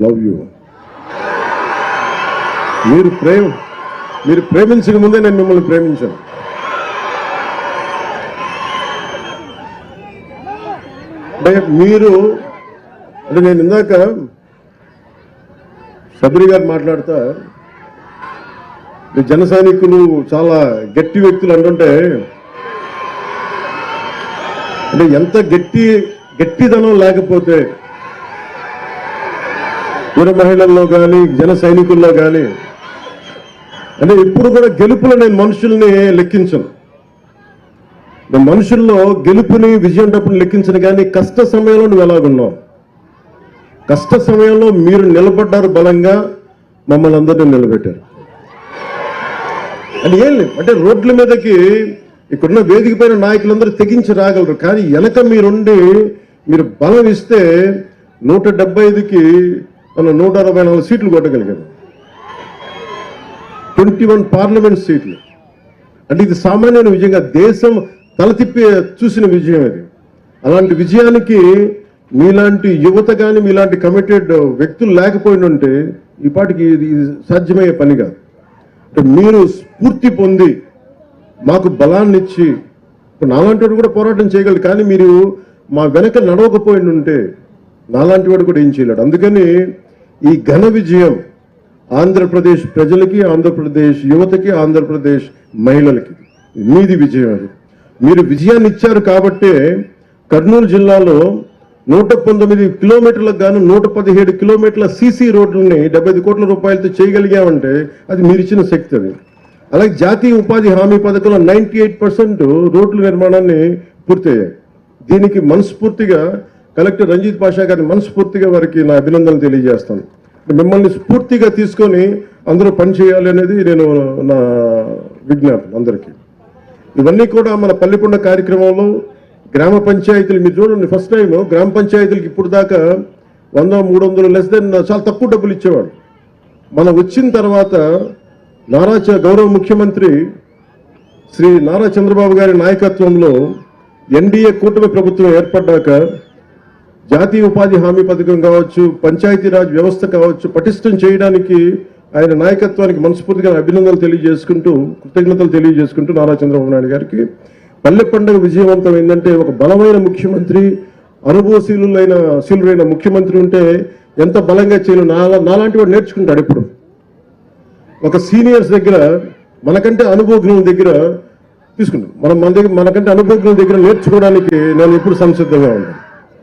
Love you మీరు ప్రేమ మీరు ప్రేమించక ముందే నేను మిమ్మల్ని ప్రేమించాను. మీరు అంటే నేను ఇందాక సబరి గారు మాట్లాడుతా జన సైనికులు చాలా గట్టి వ్యక్తులు అంటుంటే అంటే ఎంత గట్టి గట్టిదనం లేకపోతే వీర మహిళల్లో కానీ జన సైనికుల్లో కానీ అంటే ఇప్పుడు కూడా గెలుపులో నేను మనుషుల్ని లెక్కించను. మనుషుల్లో గెలుపుని విజయం డబ్బుని లెక్కించను కానీ కష్ట సమయంలో నువ్వు ఎలాగున్నావు? కష్ట సమయంలో మీరు నిలబడ్డారు బలంగా మమ్మల్ని అందరినీ నిలబెట్టారు. అంటే ఏం లేదు. అంటే రోడ్ల మీదకి ఇక్కడున్న వేదిక పైన నాయకులందరూ తెగించి రాగలరు. కానీ వెనక మీరుండి మీరు బలం ఇస్తే నూట డెబ్బై ఐదుకి మనం నూట అరవై నాలుగు సీట్లు కొట్టగలిగాము ట్వంటీ వన్ పార్లమెంట్ సీట్లు. అంటే ఇది సామాన్యమైన విజయంగా దేశం తలతిప్పి చూసిన విజయం ఇది. అలాంటి విజయానికి మీలాంటి యువత కానీ మీలాంటి కమిటెడ్ వ్యక్తులు లేకపోయిన ఉంటే ఈ పాటికి ఇది ఇది సాధ్యమయ్యే పని కాదు. అంటే మీరు స్ఫూర్తి పొంది మాకు బలాన్ని ఇచ్చి ఇప్పుడు నాలాంటి వాడు కూడా పోరాటం చేయగలరు కానీ మీరు మా వెనక నడవకపోయి ఉంటే నాలాంటి వాడు కూడా ఏం చేయలేడు. అందుకని ఈ ఘన విజయం ఆంధ్రప్రదేశ్ ప్రజలకి ఆంధ్రప్రదేశ్ యువతకి ఆంధ్రప్రదేశ్ మహిళలకి. మీది విజయం అది. మీరు విజయాన్ని ఇచ్చారు కాబట్టే కర్నూలు జిల్లాలో నూట పంతొమ్మిది కిలోమీటర్లకు గాను నూట పదిహేడు కిలోమీటర్ల సీసీ రోడ్లని డెబ్బై కోట్ల రూపాయలతో చేయగలిగామంటే అది మీరిచ్చిన శక్తి అది. అలాగే జాతీయ ఉపాధి హామీ పథకంలో నైంటీ ఎయిట్ పర్సెంట్ రోడ్ల నిర్మాణాన్ని పూర్తయ్యాయి. దీనికి మనస్ఫూర్తిగా కలెక్టర్ రంజిత్ పాషా గారిని మనస్ఫూర్తిగా వారికి నా అభినందనలు తెలియజేస్తాను. మిమ్మల్ని స్ఫూర్తిగా తీసుకొని అందరూ పనిచేయాలి అనేది నేను నా విజ్ఞాపన అందరికీ. ఇవన్నీ కూడా మన పల్లెకొండ కార్యక్రమంలో గ్రామ పంచాయతీలు మీరు చూడండి ఫస్ట్ టైం గ్రామ పంచాయతీలకు ఇప్పుడు దాకా వంద మూడు వందలు లెస్ దెన్ చాలా తక్కువ డబ్బులు ఇచ్చేవాడు మనం వచ్చిన తర్వాత నారా చ- గౌరవ ముఖ్యమంత్రి శ్రీ నారా చంద్రబాబు గారి నాయకత్వంలో ఎన్డీఏ కూటమి ప్రభుత్వం ఏర్పడ్డాక జాతీయ ఉపాధి హామీ పథకం కావచ్చు పంచాయతీరాజ్ వ్యవస్థ కావచ్చు పటిష్టం చేయడానికి ఆయన నాయకత్వానికి మనస్ఫూర్తిగా అభినందనలు తెలియజేసుకుంటూ కృతజ్ఞతలు తెలియజేసుకుంటూ నారా చంద్రబాబు నాయుడు గారికి. పల్లె పండుగ విజయవంతం ఏంటంటే ఒక బలమైన ముఖ్యమంత్రి అనుభవశీలులైన శీలులైన ముఖ్యమంత్రి ఉంటే ఎంత బలంగా చేయను. నాలా నాలాంటి వాడు నేర్చుకుంటాడు ఎప్పుడు ఒక సీనియర్స్ దగ్గర మనకంటే అనుభవజ్ఞుల దగ్గర తీసుకుంటాం మనం మన దగ్గర మనకంటే అనుభవజ్ఞుల దగ్గర నేర్చుకోవడానికి నేను ఎప్పుడు సంసిద్ధంగా ఉంటాను